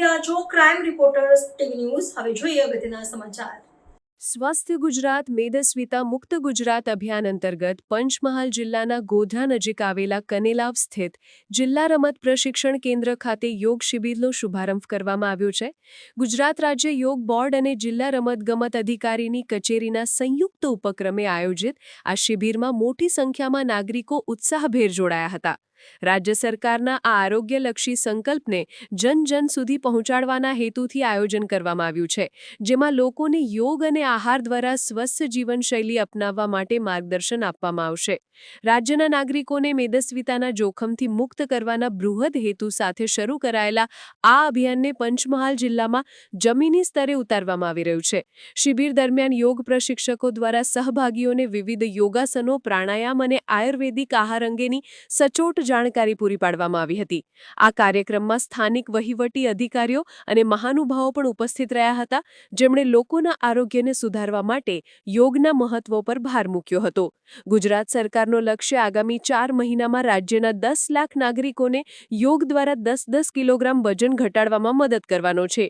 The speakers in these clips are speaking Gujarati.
રહ્યા છો ક્રાઇમ રિપોર્ટર્સ ટીવી ન્યૂઝ હવે જોઈએ અગત્યના સમાચાર. સ્વસ્થ ગુજરાત, મેદસ્વિતા મુક્ત ગુજરાત અભિયાન અંતર્ગત પંચમહાલ જિલ્લાના ગોધરા નજીક આવેલા કનેલાવ સ્થિત જિલ્લા રમત પ્રશિક્ષણ કેન્દ્ર ખાતે યોગ શિબિરનો શુભારંભ કરવામાં આવ્યો છે. ગુજરાત રાજ્ય યોગ બોર્ડ અને જિલ્લા રમતગમત અધિકારીની કચેરીના સંયુક્ત ઉપક્રમે આયોજિત આ શિબિરમાં મોટી સંખ્યામાં નાગરિકો ઉત્સાહભેર જોડાયા હતા. રાજ્ય સરકારના આ આરોગ્યલક્ષી સંકલ્પને જન જન સુધી પહોંચાડવાના હેતુથી આયોજન કરવામાં આવ્યું છે, જેમાં લોકોને યોગ અને આહાર દ્વારા સ્વસ્થ જીવનશૈલી અપનાવવા માટે માર્ગદર્શન આપવામાં આવશે. રાજ્યના નાગરિકોને મેદસ્વિતાના જોખમથી મુક્ત કરવાના બૃહદ હેતુ સાથે શરૂ કરાયેલા આ અભિયાનને પંચમહાલ જિલ્લામાં જમીની સ્તરે ઉતારવામાં આવી રહ્યું છે. શિબિર દરમિયાન યોગ પ્રશિક્ષકો દ્વારા સહભાગીઓને વિવિધ યોગાસનો, પ્રાણાયામ અને આયુર્વેદિક આહાર અંગેની સચોટ જાણકારી પૂરી પાડવામાં આવી હતી. આ કાર્યક્રમમાં સ્થાનિક વહીવટી અધિકારીઓ અને મહાનુભાવો પણ ઉપસ્થિત રહ્યા હતા, જેમણે લોકોના આરોગ્યને સુધારવા માટે યોગના મહત્વ પર ભાર મૂક્યો હતો. ગુજરાત સરકારનો લક્ષ્ય આગામી ચાર મહિનામાં રાજ્યના દસ લાખ નાગરિકોને યોગ દ્વારા દસ દસ કિલોગ્રામ વજન ઘટાડવામાં મદદ કરવાનો છે.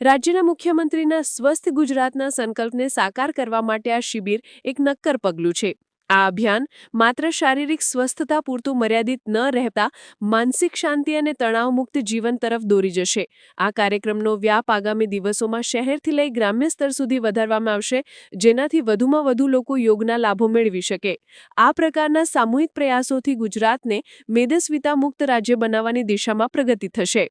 રાજ્યના મુખ્યમંત્રીના સ્વસ્થ ગુજરાતના સંકલ્પને સાકાર કરવા માટે આ શિબિર એક નક્કર પગલું છે. આ અભિયાન માત્ર શારીરિક સ્વસ્થતા પૂરતું મર્યાદિત ન રહેતા, માનસિક શાંતિ અને તણાવમુક્ત જીવન તરફ દોરી જશે. આ કાર્યક્રમનો વ્યાપ આગામી દિવસોમાં શહેરથી લઈ ગ્રામ્ય સ્તર સુધી વધારવામાં આવશે, જેનાથી વધુમાં વધુ લોકો યોગના લાભો મેળવી શકે. આ પ્રકારના સામૂહિક પ્રયાસોથી ગુજરાતને મેદસ્વિતા મુક્ત રાજ્ય બનાવવાની દિશામાં પ્રગતિ થશે.